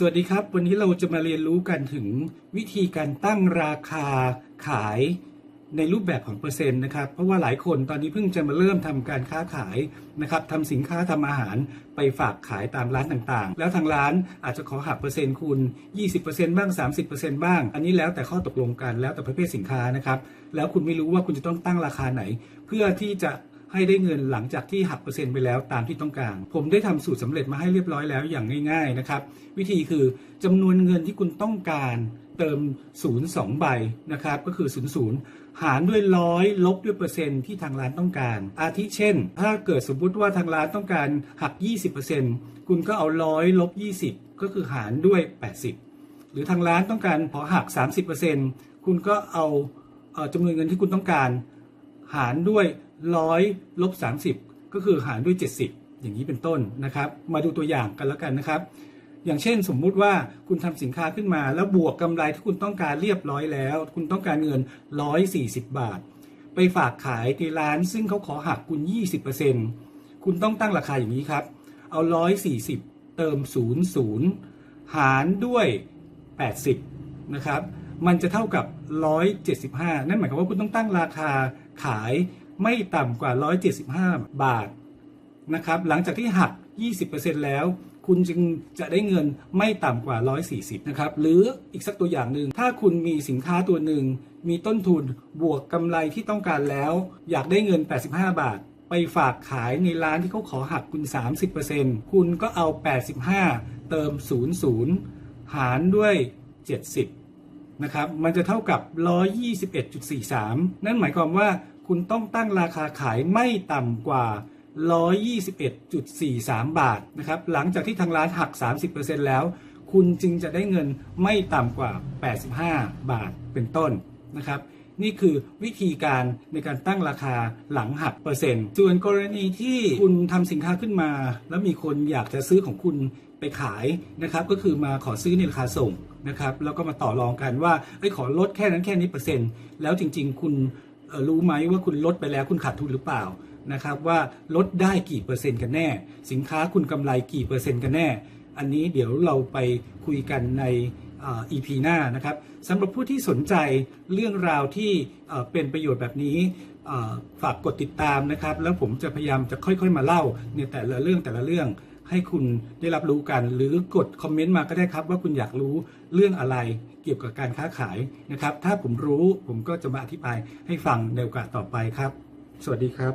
สวัสดีครับ วันนี้เราจะมาเรียนรู้กันถึงวิธีการตั้งราคาขายในรูปแบบของเปอร์เซ็นต์นะครับ เพราะว่าหลายคนตอนนี้เพิ่งจะมาเริ่มทำการค้าขายนะครับทำสินค้าทำอาหารไปฝากขายตามร้านต่างๆ แล้วทางร้านอาจจะขอหักเปอร์เซ็นต์คุณ 20%บ้าง 30%บ้าง อันนี้แล้วแต่ข้อตกลงกันแล้วแต่ประเภทสินค้านะครับ แล้วคุณไม่รู้ว่าคุณจะต้องตั้งราคาไหน เพื่อที่จะ ให้ได้เงินหลังจากที่หักเปอร์เซ็นต์ไปแล้วตามที่ต้องการ ผมได้ทำสูตรสำเร็จมาให้เรียบร้อยแล้วอย่างง่าย ๆนะครับ วิธีคือจำนวนเงินที่คุณต้องการเติม0ูนย์สองใบนะครับก็คือ0ูนย์หารด้วยร้อยลบด้วยเปอร์เซ็นต์ที่ทางร้านต้องการ อาทิเช่น ถ้าเกิดสมมุติว่าทางร้านต้องการหัก 20%คุณก็เอาร้อยลบ20 ก็คือหารด้วย 80 หรือทางร้านต้องการพอหัก 30%คุณก็เอาจำนวนเงินที่คุณต้องการ หารด้วยร้อยลบ30 ก็คือหารด้วย 70 อย่างนี้เป็นต้นนะครับ มาดูตัวอย่างกันแล้วกันนะครับ อย่างเช่นสมมุติว่าคุณทำสินค้าขึ้นมา แล้วบวกกำไรที่คุณต้องการเรียบร้อยแล้ว คุณต้องการเงิน 140 บาท ไปฝากขายในร้านซึ่งเขาขอหักคุณ 20%คุณต้องตั้งราคาอย่างนี้ครับ เอา 140 เติม 00 หารด้วย 80 นะครับ มันจะเท่ากับ 175 นั่นหมายความว่าคุณต้องตั้งราคา ขายไม่ต่ำกว่า 175 บาทนะครับหลังจากที่หัก 20%แล้ว คุณจึงจะได้เงินไม่ต่ำกว่า 140นะครับหรืออีกสักตัวอย่างหนึ่งถ้าคุณมีสินค้าตัวหนึ่ง มีต้นทุนบวกกำไรที่ต้องการแล้ว อยากได้เงิน 85 บาท ไปฝากขายในร้านที่เขาขอหักคุณ 30%คุณก็เอา 85 เติม 00 หารด้วย 70 นะครับมันจะเท่ากับ 121.43 นั่นหมายความว่าคุณต้องตั้งราคาขายไม่ต่ำกว่า 121.43 บาทนะครับหลังจากที่ทางร้านหัก 30%แล้ว คุณจึงจะได้เงินไม่ต่ำกว่า 85 บาทเป็นต้นนะครับ นี่คือวิธีการในการตั้งราคาหลังหักเปอร์เซ็นต์ ส่วนกรณีที่คุณทำสินค้าขึ้นมา แล้วมีคนอยากจะซื้อของคุณไปขายนะครับ ก็คือมาขอซื้อในราคาส่งนะครับ แล้วก็มาต่อรองกันว่าไอ้ขอลดแค่นั้นแค่นี้เปอร์เซ็นต์ แล้วจริง ๆ คุณรู้ไหมว่าคุณลดไปแล้วคุณขาดทุนหรือเปล่านะครับว่าลดได้กี่เปอร์เซ็นต์กันแน่ สินค้าคุณกำไรกี่เปอร์เซ็นต์กันแน่ อันนี้เดี๋ยวเราไปคุยกันใน EP หน้านะครับสำหรับผู้ที่สนใจเรื่องราวที่เป็นประโยชน์แบบนี้ฝากกดติดตามนะครับ แล้วผมจะพยายามจะค่อยๆ มาเล่าในแต่ละเรื่องแต่ละเรื่องให้คุณได้รับรู้กัน หรือกดคอมเมนต์มาก็ได้ครับ ว่าคุณอยากรู้เรื่องอะไรเกี่ยวกับการค้าขายนะครับ ถ้าผมรู้ผมก็จะมาอธิบายให้ฟังในโอกาสต่อไปครับ สวัสดีครับ